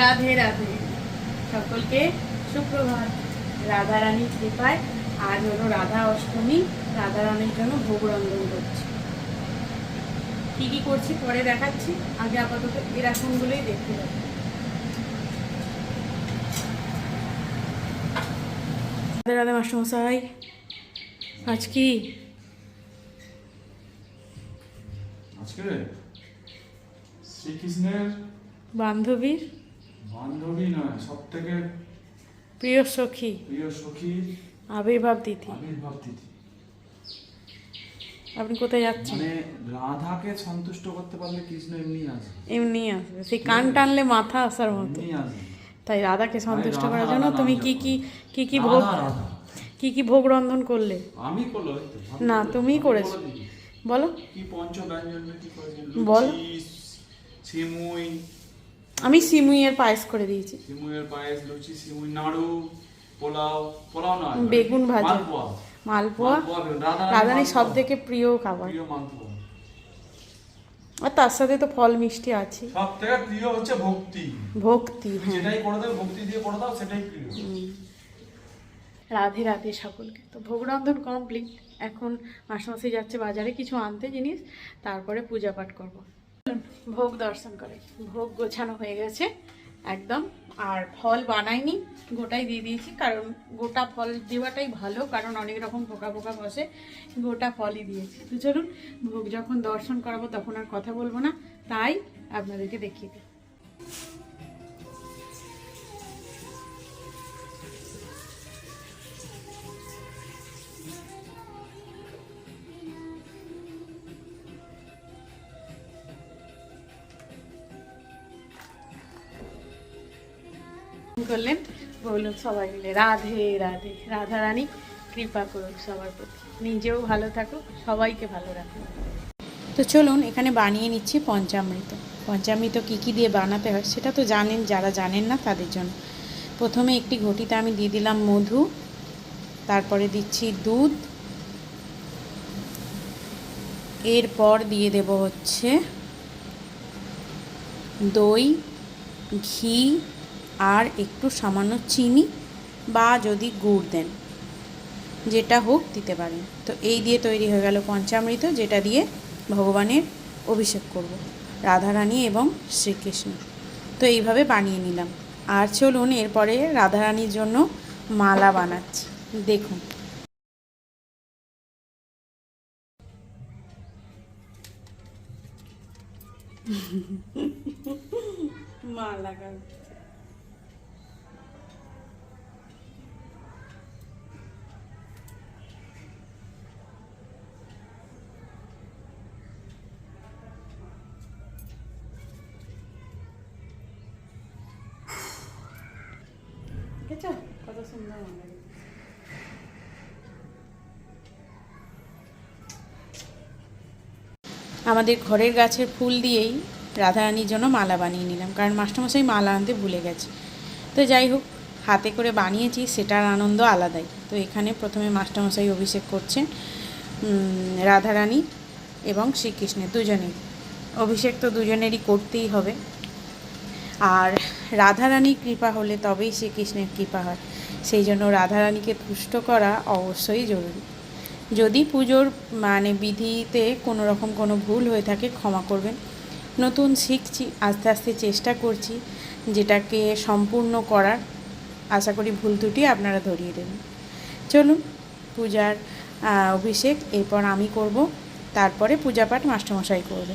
রাধে রাধে। সকলকে সুপ্রভাত। রাধা রানীর কৃপায় আজ হলো রাধা অষ্টমী। রাধা রানীর জন্য ভোগ রন্ধন করছি। কি কি করছি পরে দেখাচ্ছি। আগে আপাতত এরকমগুলোই দেখতে পাবো রাধে রাধে মাস্টারমশাই আজ কি? আজকে শ্রীকৃষ্ণের বান্ধবীর বান্ধবী নয় সব থেকে প্রিয় সখী প্রিয় সখীর আবির্ভাব তিথি আবির্ভাব তিথি আপনি কোথায় যাচ্ছেন? মানে রাধাকে সন্তুষ্ট করতে পারলে কৃষ্ণ এমনি আসবে। এমনি আসবে। সেই কান টানলে মাথা আসার মতো। তাই রাধাকে সন্তুষ্ট করার জন্য তুমি কি কি কি কি ভোগ। কি কি ভোগ রন্ধন করলে? আমি করল না। তুমিই করেছ। বলো। কি পঞ্চ ব্যঞ্জন বল। সিমুই আমি সিমুইয়ের পায়েস করে দিয়েছি। সিমুইয়ের পায়েস লুচি সিমুই নাড়ু পোলাও পোলাও না বেগুন ভাজা। মালপোয়া। মালপোয়া? মালপোয়া বেগুন, রাধা রাধারানীর সব থেকে প্রিয় খাবার। প্রিয় মালপোয়া। আর তার সাথে তো ফল মিষ্টি আছে। সব থেকে প্রিয় হচ্ছে ভক্তি। ভক্তি হ্যাঁ। যেটাই করে দাও ভক্তি দিয়ে করে দাও সেটাই প্রিয়। রাধে রাধে সকলকে। তো ভোগ রন্ধন কমপ্লিট এখন মাসে যাচ্ছে বাজারে কিছু আনতে জিনিস তারপরে পূজা পাঠ করব। ভোগ দর্শন করে। ভোগ গোছানো হয়ে গেছে, একদম। আর ফল বানাইনি, গোটাই দিয়ে দিয়েছি, কারণ গোটা ফল দেওয়াটাই ভালো, কারণ অনেক রকম পোকা পোকা বসে, গোটা ফলই দিয়েছি। তো চলুন, ভোগ যখন দর্শন করাবো, তখন আর কথা বলব না। তাই আপনাদেরকে দেখিয়ে দিই। করলেন। বলুন সবাই মিলে, রাধে রাধে। রাধা রানী, কৃপা করুন সবার প্রতি। নিজেও ভালো থাকুক, সবাইকে ভালো রাখুন তো চলুন, এখানে বানিয়ে নিচ্ছি পঞ্চামৃত। পঞ্চামৃত কী কী দিয়ে বানাতে হয় সেটা তো জানেন, যারা জানেন না তাদের জন্য। প্রথমে একটি ঘটিতে আমি দিয়ে দিলাম মধু, তারপরে দিচ্ছি দুধ। এরপর দিয়ে দেব হচ্ছে দই, ঘি আর একটু সামান্য চিনি বা যদি গুড় দেন, যেটা হোক দিতে পারেন। তো এই দিয়ে তৈরি হয়ে গেল পঞ্চামৃত, যেটা দিয়ে ভগবানের অভিষেক করব, রাধারানী এবং শ্রীকৃষ্ণ। তো এইভাবে বানিয়ে নিলাম। আর চলুন এরপরে রাধারানীর জন্য মালা বানাচ্ছি। দেখুন। মালা কত সুন্দর আমাদের ঘরের গাছের ফুল দিয়েই রাধারানীর জন্য মালা বানিয়ে নিলাম, কারণ মাস্টারমশাই মালা আনতে ভুলে গেছে। তো যাই হোক, হাতে করে বানিয়েছি, সেটার আনন্দ আলাদাই। তো এখানে প্রথমে মাস্টারমশাই অভিষেক করছেন রাধারানী এবং শ্রীকৃষ্ণের দুজনেই অভিষেক তো দুজনেরই করতেই হবে। আর রাধারানীর কৃপা হলে তবেই শ্রীকৃষ্ণের কৃপা হয়। সেই জন্য রাধারানীকে তুষ্ট করা অবশ্যই জরুরি। যদি পুজোর মানে বিধিতে কোনো রকম কোনো ভুল হয়ে থাকে, ক্ষমা করবেন। নতুন শিখছি, আস্তে আস্তে চেষ্টা করছি, যেটাকে সম্পূর্ণ করার। আশা করি ভুল ত্রুটি আপনারা ধরিয়ে দেবেন। চলুন, পূজার অভিষেক, এরপর আমি করব, তারপরে পূজা পাঠ মাস্টারমশাই করবে।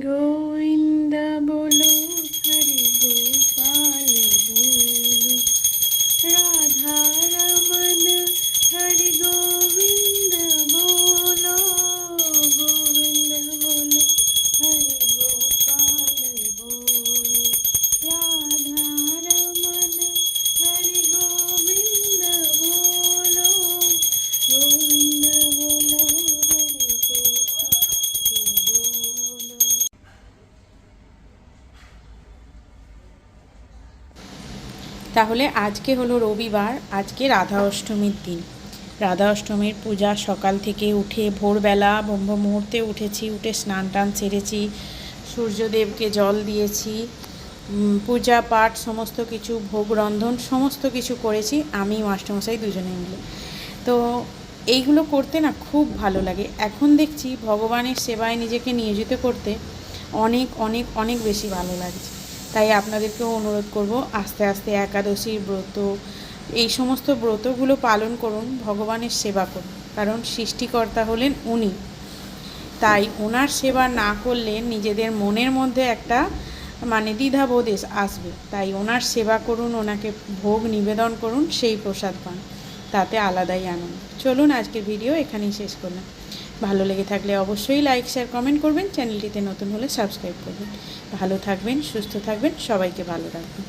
Going. তাহলে আজকে হলো রবিবার, আজকে রাধা অষ্টমীর দিন। রাধা অষ্টমীর পূজা সকাল থেকে উঠে ভোরবেলা, ব্রহ্ম মুহূর্তে উঠেছি, উঠে স্নান টান সেরেছি, সূর্যদেবকে জল দিয়েছি পূজা পাঠ সমস্ত কিছু, ভোগ রন্ধন সমস্ত কিছু করেছি, আমি মাস্টারমশাই দুজনে মিলে। তো এইগুলো করতে না খুব ভালো লাগে। এখন দেখছি ভগবানের সেবায় নিজেকে নিয়োজিত করতে অনেক অনেক অনেক বেশি ভালো লাগছে। তাই আপনাদেরকেও অনুরোধ করব, আস্তে আস্তে একাদশীর ব্রত, এই সমস্ত ব্রতগুলো পালন করুন, ভগবানের সেবা করুন। কারণ সৃষ্টিকর্তা হলেন উনি। তাই ওনার সেবা না করলে নিজেদের মনের মধ্যে একটা মানে দ্বিধাবোধ আসবে। তাই ওনার সেবা করুন ওনাকে ভোগ নিবেদন করুন, সেই প্রসাদ পান। তাতে আলাদাই আনন্দ। চলুন আজকের ভিডিও এখানেই শেষ করলাম। ভালো লেগে থাকলে অবশ্যই লাইক শেয়ার কমেন্ট করবেন। চ্যানেলটিতে নতুন হলে সাবস্ক্রাইব করবেন। ভালো থাকবেন, সুস্থ থাকবেন, সবাইকে ভালো রাখবেন।